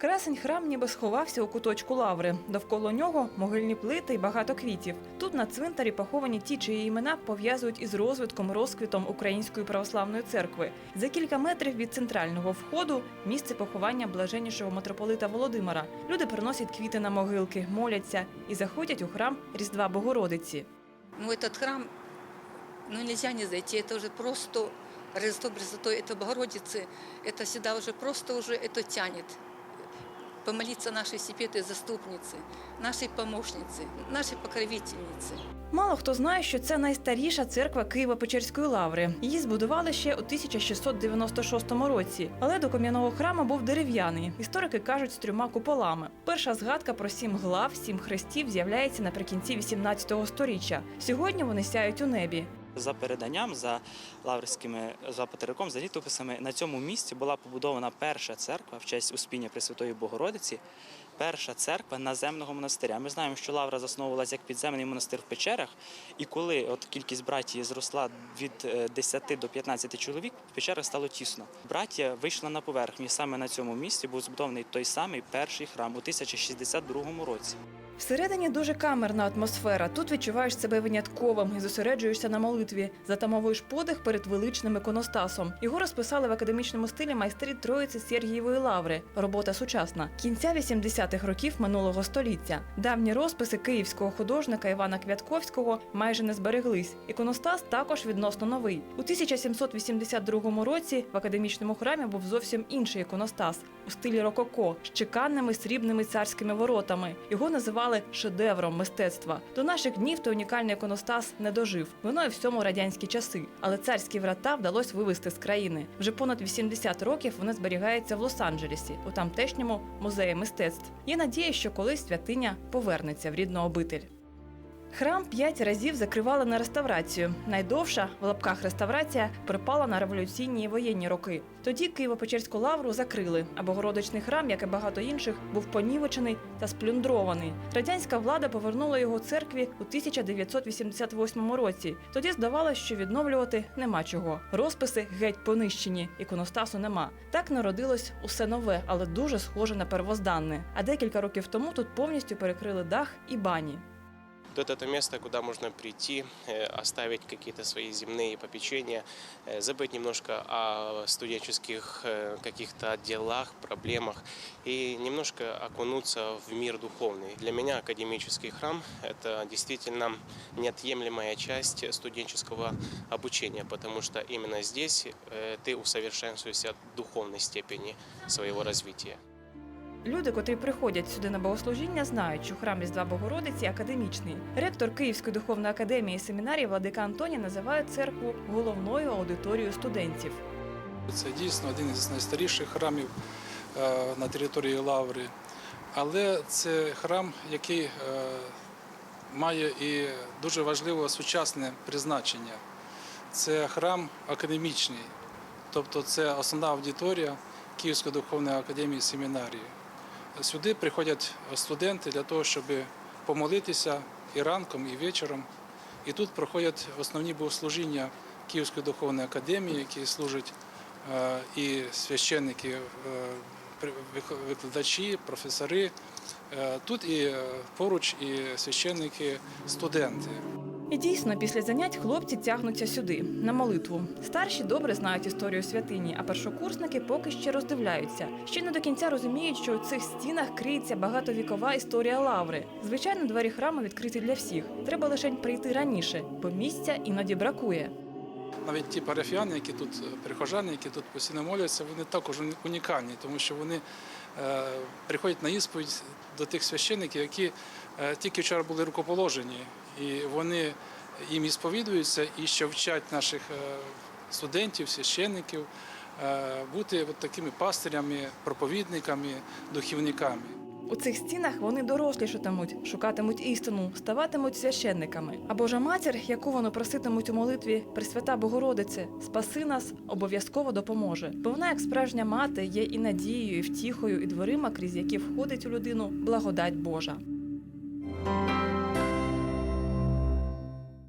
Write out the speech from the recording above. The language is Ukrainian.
Красень храм ніби сховався у куточку лаври. Довкола нього могильні плити й багато квітів. Тут на цвинтарі поховані ті, чиї імена пов'язують із розвитком розквітом Української православної церкви. За кілька метрів від центрального входу місце поховання блаженнішого митрополита Володимира. Люди приносять квіти на могилки, моляться і заходять у храм Різдва Богородиці. Ну, этот храм, ну, нельзя не зайти. Это уже просто Рождество Пресвятой, это Богородицы. Это сюда уже просто уже это тянет. Помолиться нашей Сепетой заступнице, нашей помощнице, нашей покровительнице. Мало хто знає, що це найстаріша церква Києво-Печерської лаври. Її збудували ще у 1696 році, але до кам'яного храму був дерев'яний. Історики кажуть з трьома куполами. Перша згадка про сім глав, сім хрестів з'являється наприкінці 18 століття. Сьогодні вони сяють у небі. За переданням, за лаврськими за патериком, за літописами, на цьому місці була побудована перша церква в честь Успіння Пресвятої Богородиці, перша церква наземного монастиря. Ми знаємо, що лавра засновувалася як підземний монастир в печерах, і коли от кількість братії зросла від е, 10 до 15 чоловік, в печерах стало тісно. Браття вийшла на поверхню. Саме на цьому місці був збудований той самий перший храм у 1062 році. Всередині дуже камерна атмосфера. Тут відчуваєш себе винятковим і зосереджуєшся на молитві, затамовуєш подих перед величним іконостасом. Його розписали в академічному стилі майстри Троїці Сергієвої лаври. Робота сучасна. Кінця 80-х років минулого століття. Давні розписи київського художника Івана Квятковського майже не збереглись. Іконостас також відносно новий. У 1782 році в академічному храмі був зовсім інший іконостас у стилі рококо з чеканними срібними царськими воротами. Його називали шедевром мистецтва. До наших днів той унікальний іконостас не дожив. Воно і всьому радянські часи. Але царські врата вдалося вивезти з країни. Вже понад 80 років вони зберігаються в Лос-Анджелесі, у тамтешньому музеї мистецтв. Є надія, що колись святиня повернеться в рідну обитель. Храм п'ять разів закривали на реставрацію. Найдовша в лапках реставрація припала на революційні і воєнні роки. Тоді Києво-Печерську лавру закрили, а Богородичний храм, як і багато інших, був понівечений та сплюндрований. Радянська влада повернула його церкві у 1988 році. Тоді здавалося, що відновлювати нема чого. Розписи геть понищені, іконостасу нема. Так народилось усе нове, але дуже схоже на первозданне. А декілька років тому тут повністю перекрили дах і бані. Вот это место, куда можно прийти, э, оставить какие-то свои земные попечения, э, забыть немножко о студенческих э, каких-то делах, проблемах и немножко окунуться в мир духовный. Для меня академический храм – это действительно неотъемлемая часть студенческого обучения, потому что именно здесь ты усовершенствуешься в духовной степени своего развития. Люди, котрі приходять сюди на богослужіння, знають, що храм Різдва Богородиці академічний. Ректор Київської духовної академії семінарії Владика Антоній називає церкву головною аудиторією студентів. Це дійсно один із найстаріших храмів е, на території Лаври. Але це храм, який е, має і дуже важливе сучасне призначення. Це храм академічний, тобто це основна аудиторія Київської духовної академії семінарії. Сюди приходять студенти для того, щоб помолитися і ранком, і вечором. І тут проходять основні богослужіння Київської духовної академії, які служать е, і священники, е, викладачі, професори. Е, Тут і поруч і священники, студенти. І дійсно, після занять хлопці тягнуться сюди на молитву. Старші добре знають історію святині, а першокурсники поки ще роздивляються. Ще не до кінця розуміють, що у цих стінах криється багатовікова історія лаври. Звичайно, двері храму відкриті для всіх. Треба лише прийти раніше, бо місця іноді бракує. Навіть ті парафіяни, які тут е, прихожани, які тут постійно моляться, вони також унікальні, тому що вони е, приходять на ісповідь до тих священників, які е, тільки вчора були рукоположені, і вони їм і сповідуються і ще вчать наших студентів, священників е, бути от такими пастирями, проповідниками, духівниками. У цих стінах вони дорослішатимуть, шукатимуть істину, ставатимуть священниками. А Божа матір, яку вони проситимуть у молитві Пресвята Богородице, спаси нас, обов'язково допоможе. Бо вона, як справжня мати, є і надією, і втіхою, і дверима, крізь які входить у людину благодать Божа.